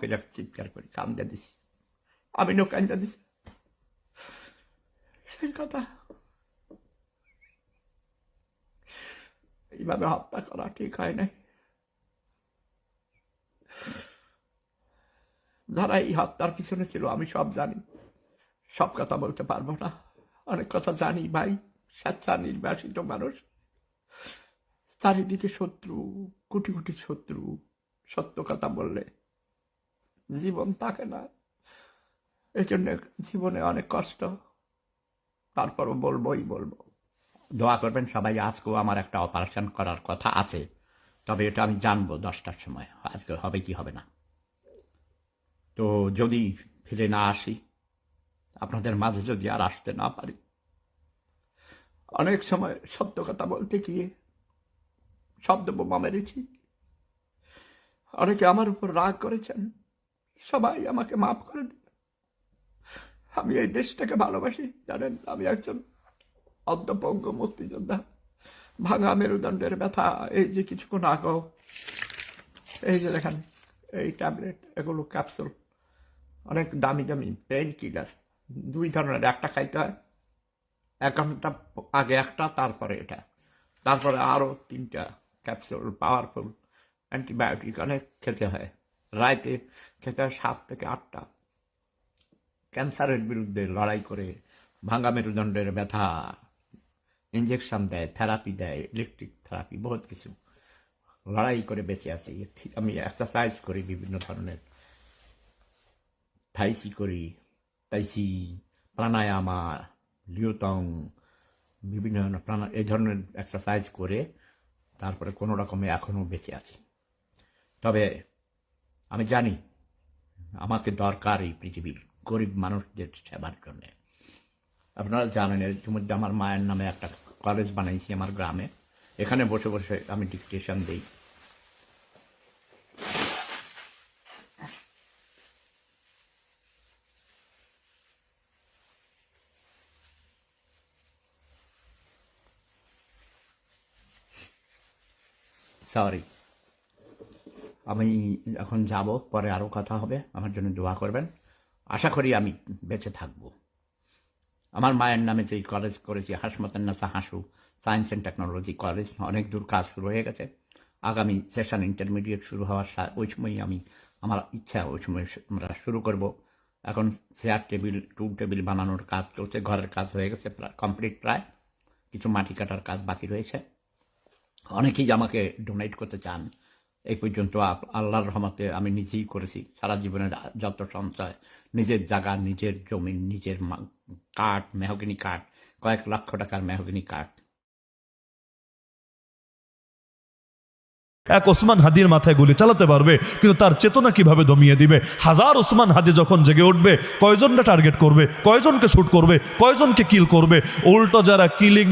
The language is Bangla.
করে চিৎকার করি কান্দা দিছি আমিও কান্দা দিছি সেই কথা এইভাবে হত্যা করা ঠিক হয় নাই যারা এই হত্যার পিছনে ছিল আমি সব জানি সব কথা বলতে পারব না অনেক কথা জানি ভাই স্বেচ্ছা নির্বাসিত মানুষ চারিদিকে শত্রু কোটি কোটি শত্রু সত্য কথা বললে জীবন থাকে না। এই জন্য জীবনে অনেক কষ্ট। তারপরও বলবোই, বলব। দোয়া করবেন সবাই, আজকেও আমার একটা অপারেশন করার কথা আছে। তবে এটা আমি জানব দশটার সময়। আজকে হবে কি হবে না। তো যদি ফিরে না আসি, আপনাদের মাঝে যদি আর আসতে না পারি, অনেক সময় সত্য কথা বলতে গিয়ে শব্দ বোমা মেরেছি। অনেকে আমার উপর রাগ করেছেন। সবাই আমাকে মাফ করে দিন। আমি এই দেশটাকে ভালোবাসি, জানেন? আমি একজন অর্ধপঙ্গ মুক্তিযোদ্ধা। ভাঙা মেরুদণ্ডের ব্যথা, এই যে কিছুক্ষণ আগেও, এই যে দেখেন, এই ট্যাবলেট, এগুলো ক্যাপসুল, অনেক দামি দামি পেন কিলার দুই ধরনের, একটা খাইতে হয়, এক ঘণ্টা আগে একটা, তারপরে এটা। তারপরে আরও তিনটা ক্যাপসুল পাওয়ারফুল অ্যান্টিবায়োটিক অনেক খেতে হয়। রাইতে খেতে সাত থেকে আটটা ক্যান্সারের বিরুদ্ধে লড়াই করে ভাঙ্গা মেরুদণ্ডের ব্যথা ইঞ্জেকশন দেয় থেরাপি দেয় ইলেকট্রিক থেরাপি বহুত কিছু। লড়াই করে বেঁচে আছি। আমি এক্সারসাইজ করি বিভিন্ন ধরনের। থাইসি করি তাইসি প্রাণায়ামা লিওটং বিভিন্ন ধরনের প্রাণা, এই ধরনের এক্সারসাইজ করে তারপরে কোনো রকমে এখনও বেঁচে আছি। তবে আমি জানি আমাকে দরকার এই পৃথিবীর গরিব মানুষদের সেবার জন্য। আপনারা জানেন, এর ইতিমধ্যে আমার মায়ের নামে একটা কলেজ বানাইছি আমার গ্রামে। এখানে বসে বসে আমি ডিকটেশন দিই। সরি আমি এখন যাব, পরে আরও কথা হবে। আমার জন্য দোয়া করবেন। আশা করি আমি বেঁচে থাকব। আমার মায়ের নামে যে কলেজ করেছি Hasmatannesa Hasu science and technology college অনেক দূর কাজ শুরু হয়ে গেছে। আগামী সেশন ইন্টারমিডিয়েট শুরু হওয়ার ওই সময়ই আমি, আমার ইচ্ছা, ওই সময় আমরা শুরু করব। এখন চেয়ার টেবিল টু টেবিল বানানোর কাজ চলছে, ঘরের কাজ হয়ে গেছে কমপ্লিট প্রায়। কিছু মাটি কাটার কাজ বাকি রয়েছে। অনেকেই আমাকে ডোনেট করতে চান। এই পর্যন্ত আল্লাহর রহমতে আমি নিজেই করেছি। সারা জীবনের যত সঞ্চয়, নিজের জায়গা, নিজের জমি, নিজের কাঠ, মেহগিনি কাঠ, কয়েক লক্ষ টাকার মেহগিনি কাঠ। এক ওসমান হাদির মাথায় গুলি চালাতে পারবে, কিন্তু তার চেতনা কীভাবে দমিয়ে দিবে? হাজার ওসমান হাদি যখন জেগে উঠবে কয়জনটা টার্গেট করবে, কয়জনকে শুট করবে, কয়জনকে কিল করবে? উল্টো যারা কিলিং